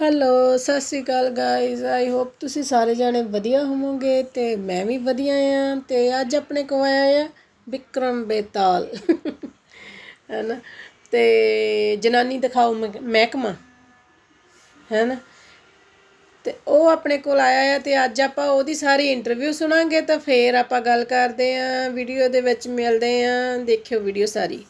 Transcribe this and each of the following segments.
Hello ਸਤਿ ਸ਼੍ਰੀ ਅਕਾਲ guys I hope ਤੁਸੀਂ ਸਾਰੇ ਜਾਣੇ ਵਧੀਆ ਹੋਵੋਗੇ ਤੇ ਮੈਂ ਵੀ ਵਧੀਆ ਆ ਤੇ ਅੱਜ ਆਪਣੇ ਕੋਲ ਆਇਆ ਆ ਵਿਕਰਮ ਬੇਤਾਲ। ਹੈਨਾ? ਤੇ ਜਨਾਨੀ ਦਿਖਾਓ ਮਹਿ- ਮਹਿਕਮਾ। ਹੈਨਾ? ਤੇ ਉਹ ਆਪਣੇ ਕੋਲ ਆਇਆ ਆ ਤੇ ਅੱਜ ਆਪਾਂ ਉਹਦੀ ਸਾਰੀ ਇੰਟਰਵਿਊ ਸੁਣਾਂਗੇ ਤਾਂ ਫੇਰ ਆਪਾਂ ਗੱਲ ਕਰਦੇ ਆਂ ਵੀਡੀਓ ਦੇ ਵਿੱਚ ਮਿਲਦੇ ਆਂ ਦੇਖਿਓ ਵੀਡੀਓ ਸਾਰੀ।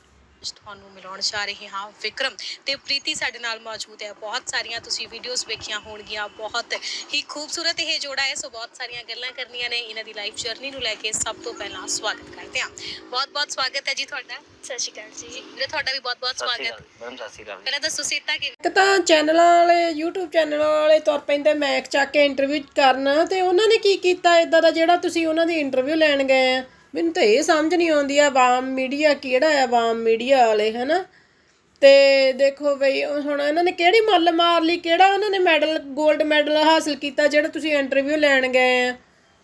ਅੱਜ ਤੁਹਾਨੂੰ ਮਿਲਾਉਣ ਜਾ ਰਹੇ ਹਾਂ ਵਿਕਰਮ ਤੇ ਪ੍ਰੀਤੀ ਸਾਡੇ ਨਾਲ ਮੌਜੂਦ ਹੈ। ਬਹੁਤ ਸਾਰੀਆਂ ਤੁਸੀਂ ਵੀਡੀਓਜ਼ ਵੇਖੀਆਂ ਹੋਣਗੀਆਂ। ਬਹੁਤ ਹੀ ਖੂਬਸੂਰਤ ਇਹ ਜੋੜਾ ਹੈ। ਸੋ ਬਹੁਤ ਸਾਰੀਆਂ ਗੱਲਾਂ ਕਰਨੀਆਂ ਨੇ ਇਹਨਾਂ ਦੀ ਲਾਈਫ ਜਰਨੀ ਨੂੰ ਲੈ ਕੇ। ਸਭ ਤੋਂ ਪਹਿਲਾਂ ਸਵਾਗਤ ਕਰਦੇ ਹਾਂ। ਬਹੁਤ ਬਹੁਤ ਸਵਾਗਤ ਹੈ ਜੀ ਤੁਹਾਡਾ। ਸਤਿ ਸ਼੍ਰੀ ਅਕਾਲ ਜੀ। ਵੀਰੇ ਤੁਹਾਡਾ ਵੀ ਬਹੁਤ ਬਹੁਤ ਸਤਿ ਸਵਾਗਤ। ਮੈਡਮ ਸਤਿ ਸ਼੍ਰੀ ਅਕਾਲ ਪਹਿਲਾਂ ਦੱਸੋ ਸੀਟਾਂ ਕਿ ਇੱਕ ਤਾਂ ਚੈਨਲਾਂ ਵਾਲੇ YouTube ਚੈਨਲਾਂ ਵਾਲੇ ਤੁਰ ਪੈਂਦੇ ਮੈਕ ਚੱਕ ਕੇ ਇੰਟਰਵਿਊ ਕਰਨ। ਤੇ ਉਹਨਾਂ ਨੇ ਕੀ ਕੀਤਾ? ਇਦਾਂ ਦਾ ਜਿਹੜਾ ਤੁਸੀਂ ਉਹਨਾਂ ਦੀ ਇੰਟਰਵਿਊ ਲੈਣ ਗਏ ਆ। ਮੈਨੂੰ ਤਾਂ ਇਹ ਸਮਝ ਨਹੀਂ ਆਉਂਦੀ ਆ ਆਵਾਮ ਮੀਡੀਆ ਕਿਹੜਾ ਹੈ ਆਵਾਮ ਮੀਡੀਆ ਵਾਲੇ, ਹਨਾ? ਤੇ ਦੇਖੋ ਬਈ, ਉਹ ਹੁਣ ਇਹਨਾਂ ਨੇ ਕਿਹੜੀ ਮੱਲ ਮਾਰ ਲਈ, ਕਿਹੜਾ ਉਹਨਾਂ ਨੇ ਮੈਡਲ 골ਡ ਮੈਡਲ ਹਾਸਲ ਕੀਤਾ ਜਿਹੜਾ ਤੁਸੀਂ ਇੰਟਰਵਿਊ ਲੈਣ ਗਏ ਆ?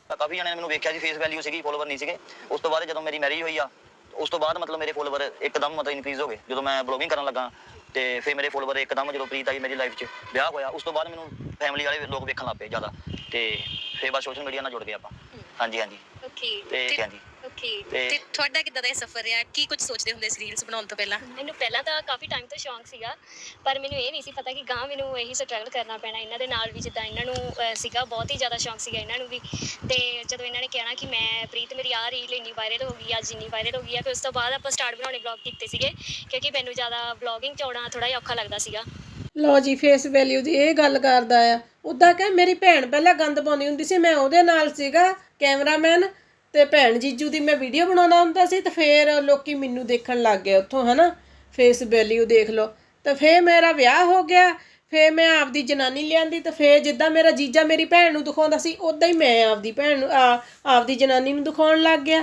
ਤਾਂ ਕਾਫੀ ਜਣੇ ਨੇ ਮੈਨੂੰ ਵੇਖਿਆ ਸੀ ਫੇਸ ਵੈਲਿਊ ਸੀਗੀ ਫੋਲੋਵਰ ਨਹੀਂ ਸੀਗੇ। ਉਸ ਤੋਂ ਬਾਅਦ ਜਦੋਂ ਮੇਰੀ ਮੈਰਿਜ ਹੋਈ ਆ, ਉਸ ਤੋਂ ਬਾਅਦ ਮਤਲਬ ਮੇਰੇ ਫੋਲੋਵਰ ਇੱਕਦਮ ਮਤਲਬ ਇਨਕਰੀਜ਼ ਹੋ ਗਏ। ਜਦੋਂ ਮੈਂ ਬਲੌਗਿੰਗ ਕਰਨ ਲੱਗਾ, ਤੇ ਫਿਰ ਮੇਰੇ ਫੋਲੋਵਰ ਇੱਕਦਮ ਜਦੋਂ ਪ੍ਰੀਤ ਆਈ ਮੇਰੀ ਲਾਈਫ 'ਚ ਵਿਆਹ ਹੋਇਆ, ਉਸ ਤੋਂ ਬਾਅਦ ਮੈਨੂੰ ਫੈਮਿਲੀ ਵਾਲੇ ਲੋਕ ਵੇਖਣ ਲੱਗ ਪਏ ਜ਼ਿਆਦਾ। ਤੇ ਬਸ ਸੋਸ਼ਲ ਮੀਡੀਆ ਨਾਲ ਜੁੜ ਗਏ ਆਪਾਂ। ਹਾਂਜੀ ਹਾਂਜੀ। ਓਕੇ। ਤੇ ਹਾਂਜੀ। ਓਕੇ। ਤੇ ਤੇ ਤੁਹਾਡਾ ਕਿੱਦਾਂ ਦਾ ਇਹ ਸਫ਼ਰ ਰਿਹਾ? ਕੀ ਕੁਝ ਸੋਚਦੇ ਹੁੰਦੇ ਸੀ ਰੀਲਸ ਬਣਾਉਣ ਤੋਂ ਪਹਿਲਾਂ? ਮੈਨੂੰ ਪਹਿਲਾਂ ਤਾਂ ਕਾਫੀ ਟਾਈਮ ਤੋਂ ਸ਼ੌਂਕ ਸੀਗਾ ਪਰ ਮੈਨੂੰ ਇਹ ਨਹੀਂ ਸੀ ਪਤਾ ਕਿ ਗਾਂ ਮੈਨੂੰ ਇਹੀ ਸਟਰਗਲ ਕਰਨਾ ਪੈਣਾ ਇਹਨਾਂ ਦੇ ਨਾਲ ਵੀ ਜਿੱਦਾਂ ਇਹਨਾਂ ਨੂੰ ਅਹ, ਸੀਗਾ ਬਹੁਤ ਹੀ ਜ਼ਿਆਦਾ ਸ਼ੌਂਕ ਸੀਗਾ ਇਹਨਾਂ ਨੂੰ ਵੀ। ਤੇ ਜਦੋਂ ਇਹਨਾਂ ਨੇ ਕਹਿਣਾ ਕਿ ਮੈਂ ਪ੍ਰੀਤ ਮੇਰੀ ਆ ਰੀਲ ਇੰਨੀ ਵਾਇਰਲ ਹੋ ਗਈ ਅੱਜ ਇੰਨੀ ਵਾਇਰਲ ਹੋ ਗਈ ਆ ਫਿਰ ਉਸ ਤੋਂ ਬਾਅਦ ਆਪਾਂ ਸਟਾਰਟ ਬਣਾਉਣੇ ਵਲੌਗ ਕੀਤੇ ਸੀਗੇ ਕਿਉਂਕਿ ਮੈਨੂੰ ਜ਼ਿਆਦਾ ਵਲੌਗਿੰਗ ਚ ਆਉਣਾ ਥੋੜਾ ਜਿਹਾ ਔਖਾ ਲੱਗਦਾ ਸੀਗਾ। ਲਓ ਜੀ ਫੇਸ ਵੈਲਿਊ ਦੀ ਇਹ ਗੱਲ ਕਰਦਾ ਆ। ਉਦਾਂ ਕਹੇ, ਮੇਰੀ ਭੈਣ ਪਹਿਲਾਂ ਗੰਦ ਪਾਉਂਦੀ ਹੁੰਦੀ ਸੀ, ਮੈਂ ਉਹਦੇ ਨਾਲ ਸੀਗਾ, ਕੈਮਰਾਮੈਨ ਤੇ ਭੈਣ ਜੀਜੂ ਦੀ ਮੈਂ ਵੀਡੀਓ ਬਣਾਉਂਦਾ ਹੁੰਦਾ ਸੀ ਤੇ ਫੇਰ ਲੋਕੀ ਮੈਨੂੰ ਦੇਖਣ ਲੱਗ ਗਏ ਉੱਥੋਂ, ਹਨਾ। ਫੇਸ ਵੈਲਿਊ ਦੇਖ ਲਓ। ਤੇ ਫੇਰ ਮੇਰਾ ਵਿਆਹ ਹੋ ਗਿਆ, ਫੇਰ ਮੈਂ ਆਪਦੀ ਜਨਾਨੀ ਲਿਆਂਦੀ ਤੇ ਫੇਰ ਜਿੱਦਾਂ ਮੇਰਾ ਜੀਜਾ ਮੇਰੀ ਭੈਣ ਨੂੰ ਦਿਖਾਉਂਦਾ ਸੀ ਉਦਾਂ ਹੀ ਮੈਂ ਆਪਦੀ ਭੈਣ ਨੂੰ, ਆ, ਆਪਦੀ ਜਨਾਨੀ ਨੂੰ ਦਿਖਾਉਣ ਲੱਗ ਗਿਆ,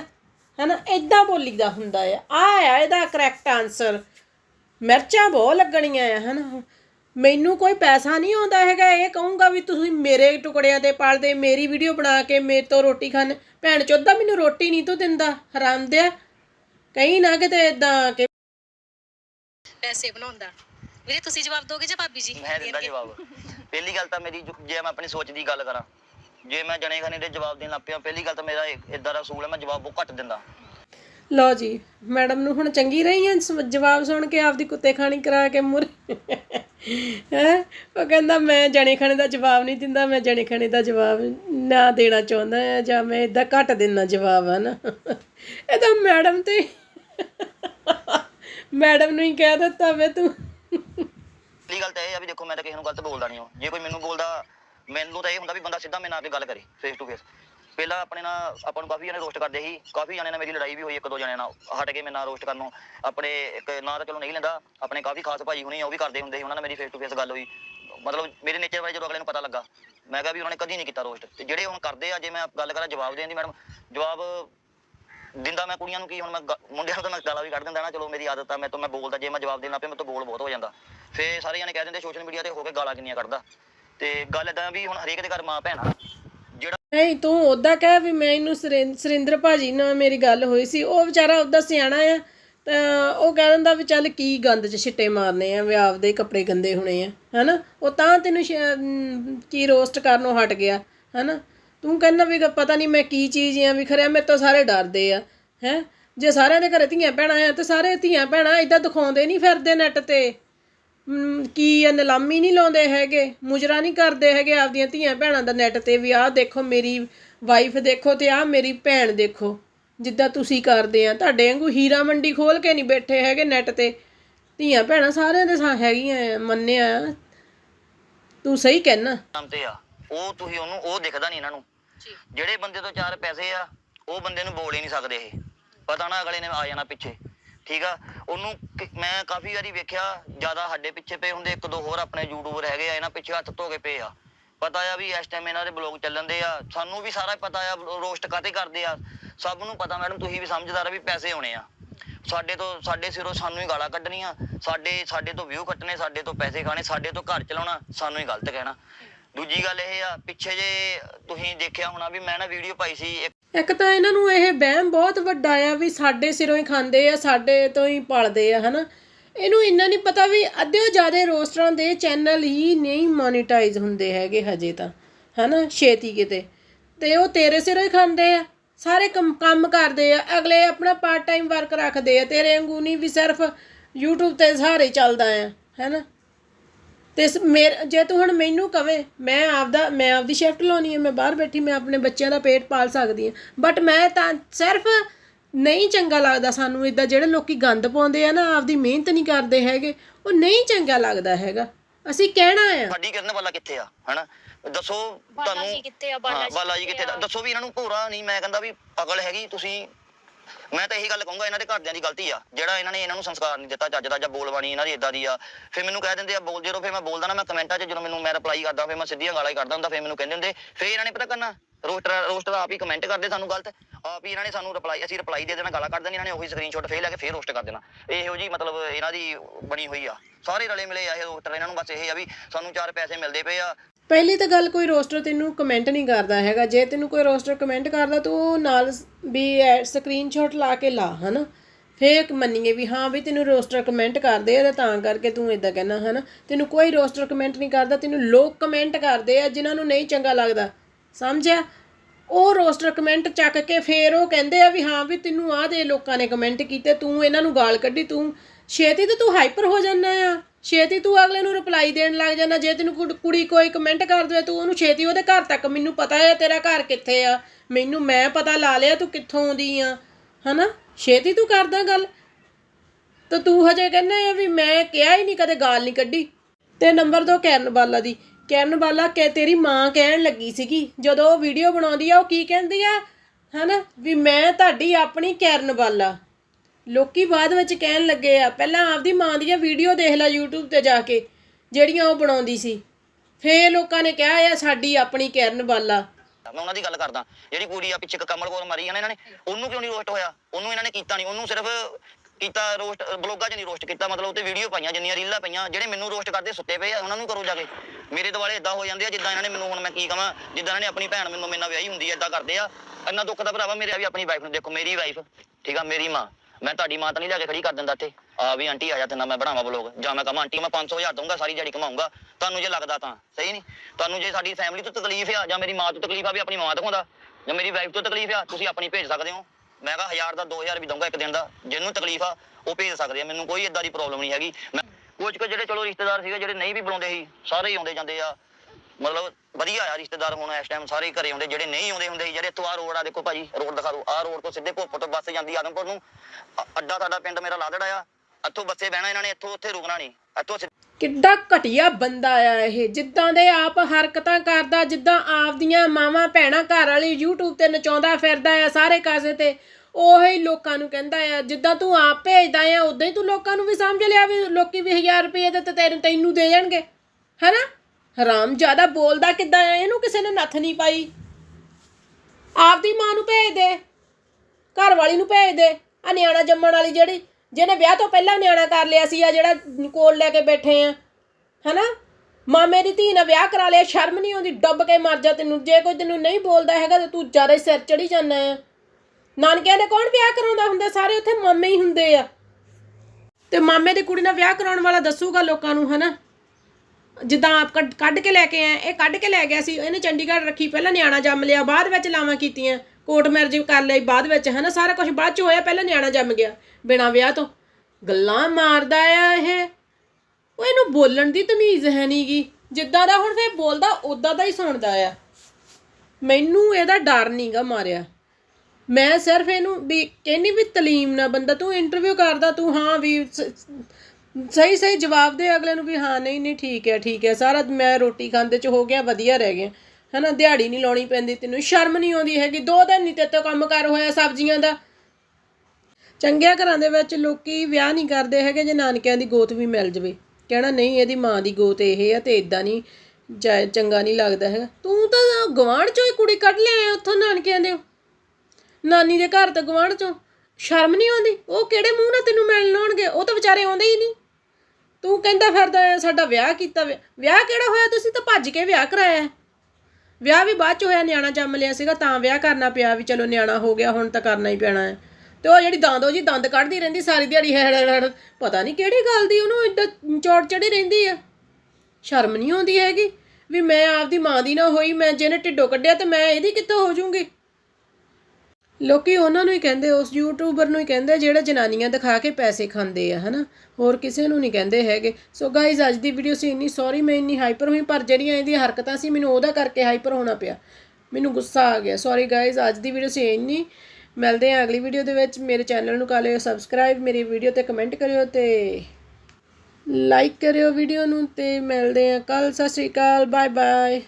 ਹਨਾ। ਇਦਾਂ ਬੋਲੀਦਾ ਹੁੰਦਾ ਆ। ਆ ਆ ਇਹਦਾ ਕਰੈਕਟ ਆਨਸਰ ਮਿਰਚਾਂ ਬਹੁਤ ਲੱਗਣੀਆਂ ਆ, ਹਨਾ। ਮੈਨੂੰ ਕੋਈ ਪੈਸਾ ਨਹੀਂ ਆਉਂਦਾ ਹੈਗਾ ਇਹ ਕਹੂੰਗਾ ਵੀ ਤੁਸੀਂ ਮੇਰੇ ਟੁਕੜਿਆਂ ਤੇ ਪਾਲਦੇ ਮੇਰੀ ਵੀਡੀਓ ਬਣਾ ਕੇ ਮੇਰੇ ਤੋਂ ਰੋਟੀ ਖਾਣ। ਭੈਣ ਚੋਦਾ ਮੈਨੂੰ ਰੋਟੀ ਨਹੀਂ ਤੂੰ ਦਿੰਦਾ ਹਰਾਮ ਦਿਆ। ਕਹੀਂ ਨਾ ਕਿਤੇ ਇਦਾਂ ਕਿ ਪੈਸੇ ਬਣਾਉਂਦਾ। ਵੀਰੇ ਤੁਸੀਂ ਜਵਾਬ ਦੋਗੇ ਜਾਂ ਭਾਬੀ ਜੀ? ਮੈਂ ਦਿੰਦਾ ਜਵਾਬ। ਪਹਿਲੀ ਗੱਲ ਤਾਂ ਮੇਰੀ ਜੋ- ਜੇ ਮੈਂ ਆਪਣੀ ਸੋਚ ਦੀ ਗੱਲ ਕਰਾਂ ਜੇ ਮੈਂ ਜਣੇ ਖਣੇ ਦੇ ਜਵਾਬ ਦੇਣ ਲੱਗ ਪਿਆ ਪਹਿਲੀ ਗੱਲ ਤਾਂ ਮੇਰਾ ਇਦਾਂ ਦਾ ਅਸੂਲ ਹੈ ਮੈਂ ਜਵਾਬ ਬਹੁਤ ਘੱਟ ਦਿੰਦਾ। ਲਓ ਜੀ, ਮੈਡਮ ਨੂੰ ਹੁਣ ਚੰਗੀ ਰਹੀ ਐ ਜਵਾਬ ਸੁਣ ਕੇ ਆਪਦੀ ਕੁੱਤੇ ਖਾਣੀ ਕਰਾ ਕੇ ਮੁਰ, ਹੈ? ਉਹ ਕਹਿੰਦਾ, ਮੈਂ ਜਣੇ ਖਾਣੇ ਦਾ ਜਵਾਬ ਨਹੀਂ ਦਿੰਦਾ, ਮੈਂ ਜਣੇ ਖਾਣੇ ਦਾ ਜਵਾਬ ਨਾ ਦੇਣਾ ਚਾਹੁੰਦਾ ਹਾਂ ਜਾਂ ਮੈਂ ਇਦਾਂ ਘੱਟ ਦਿੰਦਾ ਜਵਾਬ, ਹਨ? ਇਹ ਤਾਂ ਮੈਡਮ ਤੇ ਮੈਡਮ ਨੂੰ ਹੀ ਕਹਿ ਦਿੱਤਾ ਵੇ ਤੂੰ। ਪਹਿਲੀ ਗੱਲ ਤਾਂ ਇਹ ਆ ਵੀ ਦੇਖੋ, ਮੈਂ ਤਾਂ ਕਿਸੇ ਨੂੰ ਗਲਤ ਬੋਲਦਾ ਨਹੀਂ ਹਾਂ। ਜੇ ਕੋਈ ਮੈਨੂੰ ਬੋਲਦਾ, ਮੈਨੂੰ ਤਾਂ ਇਹ ਹੁੰਦਾ ਵੀ ਬੰਦਾ ਸਿੱਧਾ ਮੇਰੇ ਨਾਲ ਆ ਕੇ ਗੱਲ ਕਰੇ ਫੇਸ ਟੂ ਫੇਸ ਪਹਿਲਾਂ ਆਪਣੇ ਨਾਲ ਆਪਾਂ ਨੂੰ ਕਾਫੀ ਜਣੇ ਰੋਸਟ ਕਰਦੇ ਸੀ, ਕਾਫੀ ਜਣੇ ਨਾਲ ਮੇਰੀ ਲੜਾਈ ਵੀ ਹੋਈ ਇੱਕ ਦੋ ਜਣਿਆਂ ਨਾਲ, ਹਟ ਕੇ ਮੇਰੇ ਨਾਲ ਰੋਸਟ ਕਰਨੋਂ ਆਪਣੇ ਇੱਕ ਨਾਂ ਤਾਂ ਚਲੋ ਨਹੀਂ ਲੈਂਦਾ, ਆਪਣੇ ਕਾਫੀ ਖਾਸ ਭਾਈ ਹੁਣੀ ਉਹ ਵੀ ਕਰਦੇ ਹੁੰਦੇ ਸੀ, ਉਹਨਾਂ ਨਾਲ ਮੇਰੀ ਫੇਸ ਟੂ ਫੇਸ ਗੱਲ ਹੋਈ। ਮਤਲਬ ਮੇਰੇ ਨੇਚਰ ਬਾਰੇ ਜਦੋਂ ਅਗਲੇ ਨੂੰ ਪਤਾ ਲੱਗਾ, ਮੈਂ ਕਿਹਾ ਵੀ ਉਹਨਾਂ ਨੇ ਕਦੀ ਨਹੀਂ ਕੀਤਾ ਰੋਸਟ। ਤੇ ਜਿਹੜੇ ਹੁਣ ਕਰਦੇ ਆ, ਜੇ ਮੈਂ ਗੱਲ ਕਰਾਂ ਜਵਾਬ ਦੇਣ ਦੀ ਮੈਡਮ, ਜਵਾਬ ਦਿੰਦਾ ਮੈਂ ਕੁੜੀਆਂ ਨੂੰ ਕੀ ਹੁਣ ਮੈਂ ਗ- ਮੁੰਡਿਆਂ ਨੂੰ ਤਾਂ ਮੈਂ ਗਾਲਾਂ ਵੀ ਕੱਢ ਦਿੰਦਾ ਨਾ, ਚਲੋ ਮੇਰੀ ਆਦਤ ਆ, ਮੈਂ ਤੋਂ ਮੈਂ ਬੋਲਦਾ, ਜੇ ਮੈਂ ਜਵਾਬ ਦੇਣ ਲੱਗ ਪਿਆ ਮੇਰੇ ਤੋਂ ਬੋਲ ਬਹੁਤ ਹੋ ਜਾਂਦਾ। ਫੇ ਸਾਰੇ ਜਣੇ ਕਹਿ ਦਿੰਦੇ ਸੋਸ਼ਲ ਮੀਡੀਆ ਤੇ ਹੋ ਕੇ ਗਾਲਾਂ ਕਿੰਨੀਆਂ ਕੱਢਦਾ। ਤੇ ਗੱਲ ਏਦਾਂ ਵੀ ਹੁਣ ਹਰੇਕ ਦੇ ਘਰ ਮਾਂ ਭੈਣ ਆ। ਨਹੀਂ ਤੂੰ ਉਦਾਂ ਕਹਿ ਵੀ ਮੈਂ ਇਹਨੂੰ ਸੁਰਿੰ- ਸੁਰਿੰਦਰ ਭਾਜੀ ਨਾਲ ਮੇਰੀ ਗੱਲ ਹੋਈ ਸੀ ਉਹ ਵਿਚਾਰਾ ਉਦਾਂ ਸਿਆਣਾ ਆ ਤਾਂ ਉਹ ਕਹਿ ਦਿੰਦਾ ਵੀ ਚੱਲ ਕੀ ਗੰਦ 'ਚ ਛਿੱਟੇ ਮਾਰਨੇ ਆ ਵੀ ਆਪਦੇ ਹੀ ਕੱਪੜੇ ਗੰਦੇ ਹੋਣੇ ਆ ਹਨਾ? ਉਹ ਤਾਂ ਤੈਨੂੰ ਸ਼- ਅਮ, ਕੀ ਰੋਸਟ ਕਰਨੋਂ ਹਟ ਗਿਆ ਹਨਾ? ਤੂੰ ਕਹਿੰਦਾ ਵੀ ਪਤਾ ਨਹੀਂ ਮੈਂ ਕੀ ਚੀਜ਼ ਆ ਵੀ ਖਰਿਆ ਮੇਰੇ ਤੋਂ ਸਾਰੇ ਡਰਦੇ ਆ ਹੈ? ਜੇ ਸਾਰਿਆਂ ਦੇ ਘਰੇ ਧੀਆਂ ਭੈਣਾਂ ਆ ਤੇ ਸਾਰੇ ਧੀਆਂ ਭੈਣਾਂ ਇਦਾਂ ਦਿਖਾਉਂਦੇ ਨਹੀਂ ਫਿਰਦੇ ਨੈਟ ਤੇ। ਕੀ ਆ ਨਿਲਾਮੀ ਨਹੀਂ ਲਾਉਂਦੇ ਹੈਗੇ? ਮੁਜਰਾ ਨਹੀਂ ਕਰਦੇ ਹੈਗੇ ਆਪਦੀਆਂ ਧੀਆਂ ਭੈਣਾਂ ਦਾ ਨੈਟ ਤੇ ਵੀ ਆਹ ਦੇਖੋ ਮੇਰੀ ਵਾਈਫ ਦੇਖੋ ਤੇ ਆਹ ਮੇਰੀ ਭੈਣ ਦੇਖੋ। ਜਿੱਦਾਂ ਤੁਸੀਂ ਕਰਦੇ ਆ ਤੁਹਾਡੇ ਵਾਂਗੂ ਹੀਰਾ ਮੰਡੀ ਖੋਲ ਕੇ ਨਹੀਂ ਬੈਠੇ ਹੈਗੇ ਨੈਟ ਤੇ। ਧੀਆਂ ਭੈਣਾਂ ਸਾਰਿਆਂ ਦੇ ਸਾ ਹੈਗੀਆਂ ਆ, ਮੰਨਿਆ। ਤੂੰ ਸਹੀ ਕਹਿਣਾ ਨਾਮ ਤੇ ਆ। ਉਹ ਤੁਸੀਂ ਉਹਨੂੰ ਉਹ ਦਿਖਦਾ ਨਹੀਂ ਇਹਨਾਂ ਨੂੰ। ਜਿਹੜੇ ਬੰਦੇ ਤੋਂ ਚਾਰ ਪੈਸੇ ਆ ਉਹ ਬੰਦੇ ਨੂੰ ਬੋਲ ਹੀ ਨਹੀਂ ਸਕਦੇ ਇਹ। ਪਤਾ ਨਾ ਅਗਲੇ ਨੇ ਆ ਜਾਣਾ ਪਿੱਛੇ। ਠੀਕ ਆ? ਉਹਨੂੰ ਕਿ- ਮੈਂ ਕਾਫੀ ਵਾਰੀ ਵੇਖਿਆ, ਜ਼ਿਆਦਾ ਸਾਡੇ ਪਿੱਛੇ ਪਏ ਹੁੰਦੇ, ਇੱਕ ਦੋ ਹੋਰ ਆਪਣੇ ਯੂਟਿਊਬਰ ਹੈਗੇ ਆ, ਇਹਨਾਂ ਪਿੱਛੇ ਹੱਥ ਧੋ ਕੇ ਪਏ ਆ। ਪਤਾ ਆ ਵੀ ਇਸ ਟਾਈਮ ਇਹਨਾਂ ਦੇ ਬਲੌਗ ਚੱਲਣ ਦੇ ਆ। ਸਾਨੂੰ ਵੀ ਸਾਰਾ ਪਤਾ ਆ, ਰੋਸਟ ਕਾਤੇ ਕਰਦੇ ਆ? ਸਭ ਨੂੰ ਪਤਾ ਮੈਡਮ, ਤੁਸੀਂ ਵੀ ਸਮਝਦਾਰ ਆ ਵੀ ਪੈਸੇ ਆਉਣੇ ਆ। ਸਾਡੇ ਤੋਂ, ਸਾਡੇ ਸਿਰੋਂ ਸਾਨੂੰ ਹੀ ਗਾਲਾਂ ਕੱਢਣੀਆਂ। ਸਾਡੇ ਸਾਡੇ ਤੋਂ ਵਿਊ ਕੱਟਣੇ, ਸਾਡੇ ਤੋਂ ਪੈਸੇ ਖਾਣੇ, ਸਾਡੇ ਤੋਂ ਘਰ ਚਲਾਉਣਾ, ਸਾਨੂੰ ਹੀ ਗਲਤ ਕਹਿਣਾ। ਦੂਜੀ ਗੱਲ ਇਹ ਆ, ਪਿੱਛੇ ਜੇ ਤੁਸੀਂ ਦੇਖਿਆ ਹੋਣਾ ਵੀ ਮੈਂ ਨਾ ਵੀਡੀਓ ਪਾਈ ਸੀ ਇੱਕ ਇੱਕ ਤਾਂ ਇਹਨਾਂ ਨੂੰ ਇਹ ਵਹਿਮ ਬਹੁਤ ਵੱਡਾ ਆ ਵੀ ਸਾਡੇ ਸਿਰੋਂ ਹੀ ਖਾਂਦੇ ਆ, ਸਾਡੇ ਤੋਂ ਹੀ ਪਲਦੇ ਆ, ਹਨਾ। ਇਹਨੂੰ ਇੰਨਾ ਨਹੀਂ ਪਤਾ ਵੀ ਅੱਧੇ ਜ਼ਿਆਦਾ ਰੋਸਟਰਾਂ ਦੇ ਚੈਨਲ ਹੀ ਨਹੀਂ ਮੋਨੀਟਾਈਜ਼ ਹੁੰਦੇ ਹੈਗੇ ਹਜੇ ਤਾਂ, ਹਨਾ, ਛੇਤੀ ਕਿਤੇ। ਤੇ ਉਹ ਤੇਰੇ ਸਿਰੋਂ ਹੀ ਖਾਂਦੇ ਆ, ਸਾਰੇ ਕੰਮ ਕੰਮ ਕਰਦੇ ਆ, ਅਗਲੇ ਆਪਣਾ ਪਾਰਟ ਟਾਈਮ ਵਰਕ ਰੱਖਦੇ ਆ, ਤੇਰੇ ਵਾਂਗੂ ਨਹੀਂ ਵੀ ਸਿਰਫ YouTube ਤੇ ਸਾਰੇ ਚੱਲਦਾ ਆ, ਹੈਨਾ। ਤੇ ਮੇਰ ਜੇ ਤੂੰ ਹੁਣ ਮੈਨੂੰ ਕਵੇਂ ਮੈਂ ਆਪਦਾ ਮੈਂ ਆਪਦੀ ਸ਼ਿਫਟ ਲਾਉਣੀ ਹੈ ਮੈਂ ਬਾਹਰ ਬੈਠੀ ਮੈਂ ਆਪਣੇ ਬੱਚਿਆਂ ਦਾ ਪੇਟ ਪਾਲ ਸਕਦੀ ਹਾਂ ਬਟ ਮੈਂ ਤਾਂ ਸਿਰਫ ਨਹੀਂ ਚੰਗਾ ਲੱਗਦਾ ਸਾਨੂੰ ਇਦਾਂ ਜਿਹੜੇ ਲੋਕੀ ਗੰਦ ਪਾਉਂਦੇ ਆ ਨਾ ਆਪਦੀ ਮਿਹਨਤ ਨਹੀਂ ਕਰਦੇ ਹੈਗੇ ਉਹ ਨਹੀਂ ਚੰਗਾ ਲੱਗਦਾ ਹੈਗਾ ਅਸੀਂ ਕਹਿਣਾ ਆ ਸਾਡੀ ਕਿਰਨ ਵਾਲਾ ਕਿੱਥੇ ਆ ਹਨਾ ਦੱਸੋ ਬਾਲਾ ਤੁਹਾਨੂੰ ਜੀ ਕਿੱਥੇ ਆ, ਬਾਲਾ ਹਾਂ, ਜੀ ਬਾਲਾ ਜੀ ਕਿੱਥੇ? ਆ? ਦੱਸੋ ਵੀ ਇਹਨਾਂ ਨੂੰ ਭੋਰਾ ਨਹੀਂ ਮੈਂ ਕਹਿੰਦਾ ਵੀ ਅਕਲ ਹੈਗੀ ਤੁਸੀਂ ਮੈਂ ਤਾਂ ਇਹੀ ਗੱਲ ਕਹੂੰਗਾ, ਇਹਨਾਂ ਦੇ ਘਰਦਿਆਂ ਦੀ ਗਲਤੀ ਆ। ਜਿਹੜਾ ਇਹਨਾਂ ਨੇ ਇਹਨਾਂ ਨੂੰ ਸੰਸਕਾਰ ਨਹੀਂ ਦਿੱਤਾ, ਚੱਜ ਦਾ ਜਾਂ ਬੋਲਬਾਣੀ ਇਹਨਾਂ ਦੀ ਇਦਾਂ ਦੀ ਆ। ਫਿਰ ਮੈਨੂੰ ਕਹਿ ਦਿੰਦੇ ਆ, ਬੋਲ, ਜਦੋਂ ਫਿਰ ਮੈਂ ਬੋਲਦਾ ਨਾ, ਮੈਂ ਕਮੈਂਟਾਂ 'ਚ ਜਦੋਂ ਮੈਨੂੰ ਮੈਂ ਰਿਪਲਾਈ ਕਰਦਾ, ਫਿਰ ਮੈਂ ਸਿੱਧੀਆਂ ਗਾਲਾਂ ਹੀ ਕੱਢਦਾ ਹੁੰਦਾ, ਫਿਰ ਮੈਨੂੰ ਕਹਿੰਦੇ ਹੁੰਦੇ, ਫਿਰ ਇਹਨਾਂ ਨੇ ਪਤਾ ਕਰਨਾ, ਰੋਸਟਰ ਰੋਸਟਰ ਆਪ ਹੀ ਕਮੈਂਟ ਕਰਦੇ ਸਾਨੂੰ ਗਲਤ, ਆਪ ਹੀ ਇਹਨਾਂ ਨੇ ਸਾਨੂੰ ਰਿਪਲਾਈ ਅਸੀਂ ਰਿਪਲਾਈ ਦੇ ਦੇਣਾ, ਗਾਲਾਂ ਕੱਢ ਦੇਣੀ ਇਹਨਾਂ ਨੇ ਉਹੀ ਸਕਰੀਨਸ਼ਾਟ ਫੇਰ ਲੈ ਕੇ ਫੇਰ ਰੋਸਟ ਕਰ ਦੇਣਾ। ਇਹੋ ਜੀ ਮਤਲਬ ਇਹਨਾਂ ਦੀ ਬਣੀ ਹੋਈ ਆ। ਸਾਰੇ ਰਲੇ ਮਿਲੇ ਆ ਇਹ ਰੋਸਟਰ, ਇਹਨਾਂ ਨੂੰ ਬਸ ਇਹ ਆ ਵੀ ਸਾਨੂੰ ਚਾਰ ਪੈਸੇ ਮਿਲਦੇ ਪਏ ਆ। ਪਹਿਲੀ ਤਾਂ ਗੱਲ ਕੋਈ ਰੋਸਟਰ ਤੈਨੂੰ ਕਮੈਂਟ ਨਹੀਂ ਕਰਦਾ ਹੈਗਾ। ਜੇ ਤੈਨੂੰ ਕੋਈ ਰੋਸਟਰ ਕਮੈਂਟ ਕਰਦਾ ਤਾਂ ਉਹ ਨਾਲ ਸ- ਵੀ ਸਕਰੀਨਸ਼ਾਟ ਲਾ ਕੇ ਲਾ, ਹਨਾ? ਫੇਰ ਮੰਨੀਏ ਵੀ ਹਾਂ ਵੀ ਤੈਨੂੰ ਰੋਸਟਰ ਕਮੈਂਟ ਕਰਦੇ ਆ ਤੇ ਤਾਂ ਕਰਕੇ ਤੂੰ ਇਦਾਂ ਕਹਿਣਾ, ਹਨਾ? ਤੈਨੂੰ ਕੋਈ ਰੋਸਟਰ ਕਮੈਂਟ ਨਹੀਂ ਕਰਦਾ, ਤੈਨੂੰ ਲੋਕ ਕਮੈਂਟ ਕਰਦੇ ਆ ਜਿਨ੍ਹਾਂ ਨੂੰ ਨਹੀਂ ਚੰਗਾ ਲੱਗਦਾ। ਸਮਝਿਆ? ਉਹ ਰੋਸਟਰ ਕਮੈਂਟ ਚੱਕ ਕੇ ਫੇਰ ਉਹ ਕਹਿੰਦੇ ਆ ਵੀ ਹਾਂ ਵੀ ਤੈਨੂੰ ਆਹ ਦੇ ਲੋਕਾਂ ਨੇ ਕਮੈਂਟ ਕੀਤੇ, ਤੂੰ ਇਹਨਾਂ ਨੂੰ ਗਾਲ ਕੱਢੀ, ਤੂੰ ਛੇਤੀ ਤੇ ਤੂੰ ਹਾਈਪਰ ਹੋ ਜਾਂਦਾ ਆ। ਛੇਤੀ ਤੂੰ ਅਗਲੇ ਨੂੰ ਰਿਪਲਾਈ ਦੇਣ ਲੱਗ ਜਾਂਦਾ ਜੇ ਤੈਨੂੰ ਕੁੜ- ਕੁੜੀ ਕੋਈ ਕਮੈਂਟ ਕਰ ਦੇਵੇ, ਤੂੰ ਉਹਨੂੰ ਛੇਤੀ ਉਹਦੇ ਘਰ ਤੱਕ, ਮੈਨੂੰ ਪਤਾ ਹੈ ਤੇਰਾ ਘਰ ਕਿੱਥੇ ਆ। ਮੈਨੂੰ ਮੈਂ ਪਤਾ ਲਾ ਲਿਆ ਤੂੰ ਕਿੱਥੋਂ ਆਉਂਦੀ ਆ, ਹਨਾ? ਛੇਤੀ ਤੂੰ ਕਰਦਾ ਗੱਲ। ਤਾਂ ਤੂੰ ਹਜੇ ਕਹਿੰਦਾ ਆ ਵੀ ਮੈਂ ਕਿਹਾ ਹੀ ਨਹੀਂ, ਕਦੇ ਗਾਲ ਨਹੀਂ ਕੱਢੀ। ਤੇ ਨੰਬਰ 2 ਕਰਨ ਬਾਲਾ ਦੀ। ਕੈਰਨ ਬਾਲਾ ਕਿ ਤੇਰੀ ਮਾਂ ਕਹਿਣ ਲੱਗੀ ਸੀਗੀ, ਜਦੋਂ ਉਹ ਵੀਡੀਓ ਬਣਾਉਂਦੀ ਆ, ਉਹ ਕੀ ਕਹਿੰਦੀ ਆ? ਹਨਾ? ਵੀ ਮੈਂ ਤੁਹਾਡੀ ਆਪਣੀ ਕੈਰਨ ਬਾਲਾ। ਲੋਕੀ ਬਾਅਦ ਵਿੱਚ ਕਹਿਣ ਲੱਗੇ ਆ, ਪਹਿਲਾਂ ਆਪਦੀ ਮਾਂ ਦੀਆਂ ਵੀਡੀਓ ਦੇਖ ਲੈ YouTube ਤੇ ਜਾ ਕੇ, ਜਿਹੜੀਆਂ ਉਹ ਬਣਾਉਂਦੀ ਸੀ। ਫੇਰ ਲੋਕਾਂ ਨੇ ਕਿਹਾ, ਇਹ ਸਾਡੀ ਆਪਣੀ ਕੈਰਨ ਬਾਲਾ। ਮੈਂ ਉਹਨਾਂ ਦੀ ਗੱਲ ਕਰਦਾ, ਜਿਹੜੀ ਕੁੜੀ ਆ ਪਿੱਛੇ ਕਮਲ ਕੌਰ ਮਰੀ ਆ ਨਾ ਇਹਨਾਂ ਨੇ, ਉਹਨੂੰ ਕਿਉਂ ਨਹੀਂ ਰੋਸਟ ਹੋਇਆ? ਉਹਨੂੰ ਇਹਨਾਂ ਨੇ ਕੀਤਾ ਨਹੀਂ, ਉਹਨੂੰ ਸਿਰਫ ਕੀਤਾ ਰੋਸਟ ਬਲੌਗਾਂ 'ਚ ਨਹੀਂ ਰੋਸਟ ਕੀਤਾ, ਮਤਲਬ ਉੱਤੇ ਵੀਡੀਓ ਪਾਈਆਂ, ਜਿੰਨੀਆਂ ਰੀਲਾਂ ਪਈਆਂ, ਜਿਹੜੇ ਮੈਨੂੰ ਰੋਸਟ ਕਰਦੇ ਸੁੱਤੇ ਪਏ ਆ, ਉਹਨਾਂ ਨੂੰ ਕਰੋ ਜਾ ਕੇ। ਮੇਰੇ ਦੁਆਲੇ ਇਦਾਂ ਹੋ ਜਾਂਦੇ ਆ, ਜਿੱਦਾਂ ਇਹਨਾਂ ਨੇ ਮੈਨੂੰ ਹੁਣ ਮੈਂ ਕੀ ਕਹਾਂ ਜਿੱਦਾਂ ਇਹਨਾਂ ਨੇ ਆਪਣੀ ਭੈਣ ਮੈਨੂੰ, ਮੇਰੇ ਨਾਲ ਵਿਆਹੀ ਹੁੰਦੀ ਆ ਇਦਾਂ ਕਰਦੇ ਆ। ਇੰਨਾ ਦੁੱਖ ਦਾ ਭਰਾਵਾ ਮੇਰੇ ਵੀ ਆਪਣੀ ਵਾਈਫ ਨੂੰ, ਦੇਖੋ, ਮੇਰੀ ਵਾਈਫ ਠੀਕ ਆ, ਮੇਰੀ ਮਾਂ। ਮੈਂ ਤੁਹਾਡੀ ਮਾਂ ਤਾਂ ਨਹੀਂ ਲਿਆ ਕੇ ਖੜੀ ਕਰ ਦਿੰਦਾ ਇੱਥੇ। ਆ ਵੀ ਆਂਟੀ, ਆ ਜਾ ਤੇ ਨਾ ਮੈਂ ਬਣਾਵਾਂ ਬਲੌਗ ਜਾਂ ਮੈਂ ਕਹਾਂ, ਆਂਟੀ, ਮੈਂ 500000 ਦਊਂਗਾ, ਸਾਰੀ ਦਿਹਾੜੀ ਕਮਾਊਂਗਾ। ਤੁਹਾਨੂੰ ਜੇ ਲੱਗਦਾ ਤਾਂ, ਸਹੀ ਨਹੀਂ? ਤੁਹਾਨੂੰ ਜੇ ਸਾਡੀ ਫੈਮਿਲੀ ਤੋਂ ਤਕਲੀਫ ਆ, ਜਾਂ ਮੇਰੀ ਮਾਂ ਤੋਂ ਤਕਲੀਫ ਆ ਵੀ ਆਪਣੀ ਮਾਂ ਦਿਖਾਉਂਦਾ, ਜਾਂ ਮੇਰੀ ਵਾਈਫ ਤੋਂ ਤਕਲੀਫ ਆ, ਤੁਸੀਂ ਆਪਣੀ ਭੇਜ ਸਕਦੇ ਹੋ? ਮੈਂ ਕਹਾ 1000 ਦਾ 2000 ਵੀ ਦਊਂਗਾ ਇੱਕ ਦਿਨ ਦਾ। ਜਿਹਨੂੰ ਤਕਲੀਫ ਆ, ਉਹ ਭੇਜ ਸਕਦੇ ਆ। ਮੈਨੂੰ ਕੋਈ ਇਦਾਂ ਦੀ ਪ੍ਰੋਬਲਮ ਨਹੀਂ ਹੈਗੀ। ਮੈਂ ਕੁਝ ਕੁ ਜਿਹੜੇ, ਚਲੋ ਰਿਸ਼ਤੇਦਾਰ ਸੀਗੇ, ਜਿਹੜੇ ਨਹੀਂ ਵੀ ਬੁਲਾਉਂਦੇ ਸੀ, ਸਾਰੇ ਹੀ ਆਉਂਦੇ ਜਾਂਦੇ ਆ। ਮਤਲਬ ਵਧੀਆ ਆ, ਰਿਸ਼ਤੇਦਾਰ ਹੁਣ ਇਸ ਟਾਈਮ ਸਾਰੇ ਘਰੇ ਆਉਂਦੇ, ਜਿਹੜੇ ਨਹੀਂ ਆਉਂਦੇ ਹੁੰਦੇ ਜਿਹੜੇ ਇੱਥੋਂ ਆ ਰੋਡ ਆ, ਦੇਖੋ ਭਾਜੀ ਰੋਡ ਦਿਖਾ ਦਿਓ ਆ ਰੋਡ ਤੋਂ ਸਿੱਧੇ ਭੋਪਰ ਤੋਂ ਬੱਸ ਜਾਂਦੀ ਆਦਮਪੁਰ ਨੂੰ। ਅੱਡਾ ਸਾਡਾ ਪਿੰਡ ਮੇਰਾ ਲਾਦੜਾ ਆ, ਇੱਥੋਂ ਬੱਸੇ ਬਹਿਣਾ ਇਹਨਾਂ ਨੇ, ਇੱਥੋਂ ਉੱਥੇ ਰੁਕਣਾ ਨਹੀਂ, ਇੱਥੋਂ ਕਿੱਡਾ ਘਟੀਆ ਬੰਦਾ ਆ ਇਹ, ਜਿੱਦਾਂ ਦੇ ਆਪ ਹਰਕਤਾਂ ਕਰਦਾ, ਜਿੱਦਾਂ ਆਪਦੀਆਂ ਮਾਵਾਂ ਭੈਣਾਂ ਘਰ ਵਾਲੀ YouTube ਤੇ ਨਚਾਉਂਦਾ ਫਿਰਦਾ ਆ ਸਾਰੇ ਕਾਸੇ ਤੇ, ਉਹੀ ਲੋਕਾਂ ਨੂੰ ਕਹਿੰਦਾ ਆ, ਜਿੱਦਾਂ ਤੂੰ ਆਪ ਭੇਜਦਾ ਆ ਉਦਾਂ ਹੀ ਤੂੰ ਲੋਕਾਂ ਨੂੰ ਵੀ ਸਮਝ ਲਿਆ ਵੀ ਲੋਕੀ ਵੀ 1000 ਰੁਪਏ ਦੇ ਤੇ ਤੈਨੂੰ ਤੈਨੂੰ ਦੇ ਜਾਣਗੇ, ਹੈਨਾ? ਹਰਾਮ ਜ਼ਿਆਦਾ ਬੋਲਦਾ ਕਿੱਦਾਂ ਆ? ਇਹਨੂੰ ਕਿਸੇ ਨੇ ਨੱਥ ਨਹੀਂ ਪਾਈ। ਆਪਦੀ ਮਾਂ ਨੂੰ ਭੇਜ ਦੇ। ਘਰ ਵਾਲੀ ਨੂੰ ਭੇਜ ਦੇ। ਆ ਨਿਆਣਾ ਜੰਮਣ ਵਾਲੀ ਜਿਹੜੀ, ਜਿਹਨੇ ਵਿਆਹ ਤੋਂ ਪਹਿਲਾਂ ਨਿਆਣਾ ਕਰ ਲਿਆ ਸੀ ਆ ਜਿਹੜਾ ਕੋਲ ਲੈ ਕੇ ਬੈਠੇ ਆ। ਹਨਾ? ਮਾਮੇ ਦੀ ਧੀ ਨਾਲ ਵਿਆਹ ਕਰਾ ਲਿਆ, ਸ਼ਰਮ ਨਹੀਂ ਆਉਂਦੀ, ਡੁੱਬ ਕੇ ਮਰ ਜਾ ਤੈਨੂੰ। ਜੇ ਕੋਈ ਤੈਨੂੰ ਨਹੀਂ ਬੋਲਦਾ ਹੈਗਾ ਤੇ ਤੂੰ ਜ਼ਿਆਦਾ ਹੀ ਸਿਰ ਚੜੀ ਜਾਂਦਾ ਆ। ਨਾਨਕਿਆਂ ਦੇ ਕੌਣ ਵਿਆਹ ਕਰਾਉਂਦਾ ਹੁੰਦਾ? ਸਾਰੇ ਉੱਥੇ ਮਾਮੇ ਹੀ ਹੁੰਦੇ ਆ। ਤੇ ਮਾਮੇ ਦੀ ਕੁੜੀ ਨਾਲ ਵਿਆਹ ਕਰਾਉਣ ਵਾਲਾ ਦੱਸੂਗਾ ਲੋਕਾਂ ਨੂੰ, ਹਨਾ? ਜਿੱਦਾਂ ਆਪ ਕੱਢ- ਕੱਢ ਕੇ ਲੈ ਕੇ ਆਏ, ਇਹ ਕੱਢ ਕੇ ਲੈ ਗਿਆ ਸੀ, ਇਹਨੇ ਚੰਡੀਗੜ੍ਹ ਰੱਖੀ, ਪਹਿਲਾਂ ਨਿਆਣਾ ਜੰਮ ਲਿਆ, ਬਾਅਦ ਵਿੱਚ ਲਾਵਾਂ ਕੀਤੀਆਂ, ਕੋਰਟ ਮੈਰਿਜ ਕਰ ਲਈ, ਬਾਅਦ ਵਿੱਚ, ਹਨਾ, ਸਾਰਾ ਕੁਝ ਬਾਅਦ ਚ ਹੋਇਆ, ਪਹਿਲਾਂ ਨਿਆਣਾ ਜੰਮ ਗਿਆ, ਬਿਨਾਂ ਵਿਆਹ ਤੋਂ। ਗੱਲਾਂ ਮਾਰਦਾ ਆ ਇਹ। ਉਹ ਇਹਨੂੰ ਬੋਲਣ ਦੀ ਤਮੀਜ਼ ਹੈ ਨਹੀਂਗੀ ਜਿੱਦਾਂ ਦਾ ਹੁਣ ਫੇਰ ਬੋਲਦਾ ਉਦਾਂ ਦਾ ਹੀ ਸੁਣਦਾ ਆ। ਮੈਨੂੰ ਇਹਦਾ ਡਰ ਨਹੀਂਗਾ ਮਾਰਿਆ। ਮੈਂ ਸਿਰਫ ਇਹਨੂੰ ਵੀ ਕਹਿੰਨੀ ਵੀ ਤਲੀਮ ਨਾ ਬੰਦਾ, ਤੂੰ ਇੰਟਰਵਿਊ ਕਰਦਾ, ਤੂੰ ਹਾਂ ਵੀ ਸ- ਸਹੀ ਸਹੀ ਜਵਾਬ ਦੇ ਅਗਲੇ ਨੂੰ ਵੀ ਹਾਂ, ਨਹੀਂ ਨਹੀਂ ਠੀਕ ਹੈ ਠੀਕ ਹੈ। ਸਾਰਾ ਮੈਂ ਰੋਟੀ ਖਾਂਦੇ ਚ ਹੋ ਗਿਆ, ਵਧੀਆ ਰਹਿ ਗਿਆ। ਹਨਾ, ਦਿਹਾੜੀ ਨਹੀਂ ਲਾਉਣੀ ਪੈਂਦੀ ਤੈਨੂੰ, ਸ਼ਰਮ ਨਹੀਂ ਆਉਂਦੀ ਹੈਗੀ। ਦੋ ਦਿਨ ਨਹੀਂ ਤੇਤੋਂ ਕੰਮ ਕਰ ਹੋਇਆ ਸਬਜ਼ੀਆਂ ਦਾ। ਚੰਗਿਆਂ ਘਰਾਂ ਦੇ ਵਿੱਚ ਲੋਕੀ ਵਿਆਹ ਨਹੀਂ ਕਰਦੇ ਹੈਗੇ, ਜੇ ਨਾਨਕਿਆਂ ਦੀ ਗੋਤ ਵੀ ਮਿਲ ਜਵੇ। ਕਹਿਣਾ, ਨਹੀਂ, ਇਹਦੀ ਮਾਂ ਦੀ ਗੋਤ ਇਹ ਆ ਤੇ ਇਦਾਂ ਨਹੀਂ ਚੰਗਾ ਨਹੀਂ ਲੱਗਦਾ ਹੈਗਾ। ਤੂੰ ਤਾਂ ਗਵਾਂਢ ਚੋਂ ਹੀ ਕੁੜੀ ਕੱਢ ਲਿਆ ਉੱਥੋਂ ਨਾਨਕਿਆਂ ਦੇ। ਨਾਨੀ ਦੇ ਘਰ ਤੋਂ ਗਵਾਂਢ ਚੋਂ। ਸ਼ਰਮ ਨਹੀਂ ਆਉਂਦੀ? ਉਹ ਕਿਹੜੇ ਮੂੰਹ ਨਾਲ ਤੈਨੂੰ ਮਿਲਣ ਲਾਉਣਗੇ ਉਹ ਤਾਂ ਵਿਚਾਰੇ ਆਉਂਦੇ ਹੀ ਨਹੀਂ। ਤੂੰ ਕਹਿੰਦਾ ਫਿਰਦਾ ਆ, ਸਾਡਾ ਵਿਆਹ ਕੀਤਾ ਵਿਆ- ਵਿਆਹ ਕਿਹੜਾ ਹੋਇਆ? ਤੁਸੀਂ ਤਾਂ ਭੱਜ ਕੇ ਵਿਆਹ ਕਰਾਇਆ। ਹੈ। ਵਿਆਹ ਵੀ ਬਾਅਦ ਚ ਹੋਇਆ ਨਿਆਣਾ ਜੰਮ ਲਿਆ ਸੀਗਾ ਤਾਂ ਵਿਆਹ ਕਰਨਾ ਪਿਆ ਵੀ ਚਲੋ ਨਿਆਣਾ ਹੋ ਗਿਆ ਹੁਣ ਤਾਂ ਕਰਨਾ ਹੀ ਪੈਣਾ ਹੈ। ਤੇ ਉਹ ਜਿਹੜੀ ਦੰਦ ਉਹ ਜੀ ਦੰਦ ਕੱਢਦੀ ਰਹਿੰਦੀ ਸਾਰੀ ਦਿਹਾੜੀ ਹੈੜ ਹੈੜ ਪਤਾ ਨਹੀਂ ਕਿਹੜੀ ਗੱਲ ਦੀ ਉਹਨੂੰ ਏਦਾਂ ਚੌੜ ਚੜੀ ਰਹਿੰਦੀ ਆ। ਸ਼ਰਮ ਨਹੀਂ ਆਉਂਦੀ ਹੈਗੀ ਵੀ ਮੈਂ ਆਪਦੀ ਮਾਂ ਦੀ ਨਾ ਹੋਈ ਮੈਂ ਜਿਹਨੇ ਢਿੱਡੋਂ ਕੱਢਿਆ ਤੇ ਮੈਂ ਇਹਦੀ ਕਿੱਥੋਂ ਹੋ ਜਾਊਂਗੀ? ਲੋਕੀ ਉਹਨਾਂ ਨੂੰ ਹੀ ਕਹਿੰਦੇ, ਉਸ ਯੂਟਿਊਬਰ ਨੂੰ ਹੀ ਕਹਿੰਦੇ ਜਿਹੜਾ ਜਨਾਨੀਆਂ ਦਿਖਾ ਕੇ ਪੈਸੇ ਖਾਂਦੇ ਆ, ਹਨਾ? ਹੋਰ ਕਿਸੇ ਨੂੰ ਨਹੀਂ ਕਹਿੰਦੇ ਹੈਗੇ। ਸੋ ਗਾਇਜ਼ ਅੱਜ ਦੀ ਵੀਡੀਓ ਸੀ ਇੰਨੀ ਸੌਰੀ ਮੈਂ ਇੰਨੀ ਹਾਈਪਰ ਹੋਈ, ਪਰ ਜਿਹੜੀਆਂ ਇਹਦੀਆਂ ਹਰਕਤਾਂ ਸੀ, ਮੈਨੂੰ ਉਹਦਾ ਕਰਕੇ ਹਾਈਪਰ ਹੋਣਾ ਪਿਆ। ਮੈਨੂੰ ਗੁੱਸਾ ਆ ਗਿਆ। ਸੌਰੀ ਗਾਇਜ਼ ਅੱਜ ਦੀ ਵੀਡੀਓ ਸੀ ਇੰਨੀ। ਮਿਲਦੇ ਹਾਂ ਅਗਲੀ ਵੀਡੀਓ ਦੇ ਵਿੱਚ। ਮੇਰੇ ਚੈਨਲ ਨੂੰ ਕਰ ਲਿਓ ਸਬਸਕ੍ਰਾਈਬ ਮੇਰੀ ਵੀਡੀਓ ਤੇ ਕਮੈਂਟ ਕਰਿਓ ਤੇ ਲਾਈਕ ਕਰਿਓ ਵੀਡੀਓ ਨੂੰ ਤੇ ਮਿਲਦੇ ਹਾਂ ਕੱਲ ਸਤਿ ਸ਼੍ਰੀ ਅਕਾਲ ਬਾਏ ਬਾਏ